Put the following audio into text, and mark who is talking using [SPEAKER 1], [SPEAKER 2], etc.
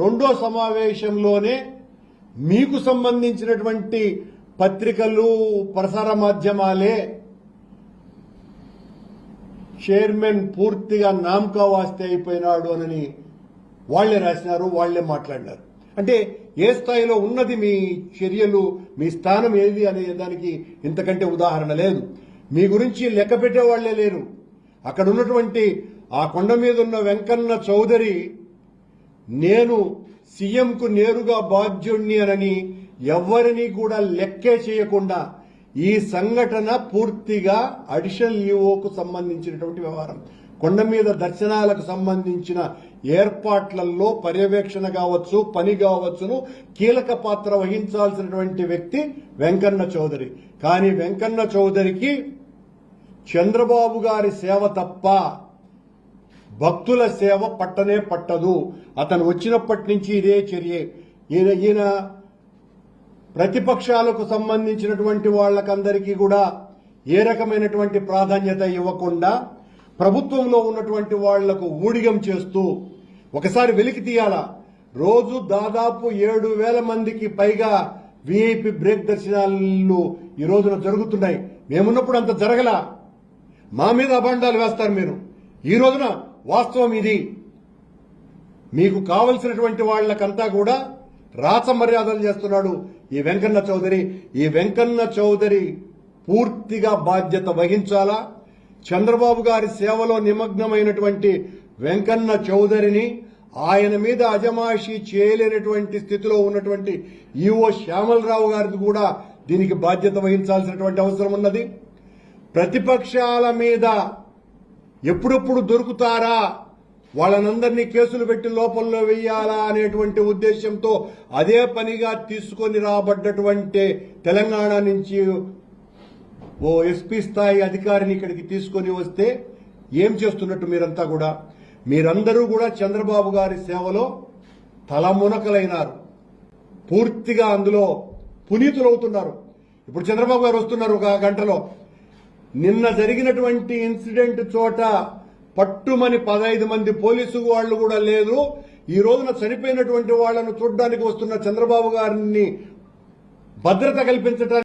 [SPEAKER 1] రెండో సమావేశంలోనే మీకు సంబంధించినటువంటి పత్రికలు ప్రసార మాధ్యమాలే చైర్మన్ పూర్తిగా నామకా వాస్తే అయిపోయినాడు అని వాళ్ళే రాసినారు వాళ్ళే మాట్లాడినారు. అంటే ఏ స్థాయిలో ఉన్నది మీ చర్యలు మీ స్థానం ఏది అనే దానికి ఇంతకంటే ఉదాహరణ లేదు. మీ గురించి లెక్క పెట్టే వాళ్ళే లేరు. అక్కడ ఉన్నటువంటి ఆ కొండ మీద ఉన్న వెంకన్న చౌదరి నేను సీఎంకు నేరుగా బాధ్యుణ్ణి అనని ఎవరిని కూడా లెక్కే చేయకుండా ఈ సంఘటన పూర్తిగా అడిషనల్ ఈఓకు సంబంధించినటువంటి వ్యవహారం. కొండ మీద దర్శనాలకు సంబంధించిన ఏర్పాట్లలో పర్యవేక్షణ కావచ్చు పని కావచ్చును కీలక పాత్ర వహించాల్సినటువంటి వ్యక్తి వెంకన్న చౌదరి. కానీ వెంకన్న చౌదరికి చంద్రబాబు గారి సేవ తప్ప భక్తుల సేవ పట్టనే పట్టదు. అతను వచ్చినప్పటి నుంచి ఇదే చర్య. ఈయన ఈయన ప్రతిపక్షాలకు సంబంధించినటువంటి వాళ్ళకందరికీ కూడా ఏ రకమైనటువంటి ప్రాధాన్యత ఇవ్వకుండా ప్రభుత్వంలో ఉన్నటువంటి వాళ్ళకు ఊడిగం చేస్తూ ఒకసారి వెలికి తీయాలా? రోజు దాదాపు ఏడు వేల మందికి పైగా విఐపి బ్రేక్ దర్శనాలు ఈ రోజున జరుగుతున్నాయి. మేమున్నప్పుడు అంత జరగలా? మా మీద అభండాలు వేస్తారు మీరు. ఈ రోజున వాస్తవం ఇది మీకు కావలసినటువంటి వాళ్ళకంతా కూడా రాచ మర్యాదలు చేస్తున్నాడు ఈ వెంకన్న చౌదరి. ఈ వెంకన్న చౌదరి పూర్తిగా బాధ్యత వహించాలా? చంద్రబాబు గారి సేవలో నిమగ్నమైనటువంటి వెంకన్న చౌదరిని ఆయన మీద అజమాయిషీ చేయలేనటువంటి స్థితిలో ఉన్నటువంటి ఈఓ శ్యామలరావు గారిది కూడా దీనికి బాధ్యత వహించాల్సినటువంటి అవసరం ఉన్నది. ప్రతిపక్షాల మీద ఎప్పుడెప్పుడు దొరుకుతారా? వాళ్ళనందరినీ కేసులు పెట్టి లోపల్లో వెయ్యాలా అనేటువంటి ఉద్దేశంతో అదే పనిగా తీసుకొని రాబడ్డటువంటి తెలంగాణ నుంచి ఓ ఎస్పీ స్థాయి అధికారిని ఇక్కడికి తీసుకొని వస్తే ఏం చేస్తున్నట్టు మీరంతా కూడా? మీరందరూ కూడా చంద్రబాబు గారి సేవలో తలమునకలైనారు పూర్తిగా అందులో పునీతులవుతున్నారు. ఇప్పుడు చంద్రబాబు గారు వస్తున్నారు ఒక గంటలో. నిన్న జరిగినటువంటి ఇన్సిడెంట్ చోట పట్టుమని పదహైదు మంది పోలీసు వాళ్ళు కూడా లేదు ఈ రోజున చనిపోయినటువంటి వాళ్ళను చూడడానికి వస్తున్న చంద్రబాబు గారిని భద్రత కల్పించడానికి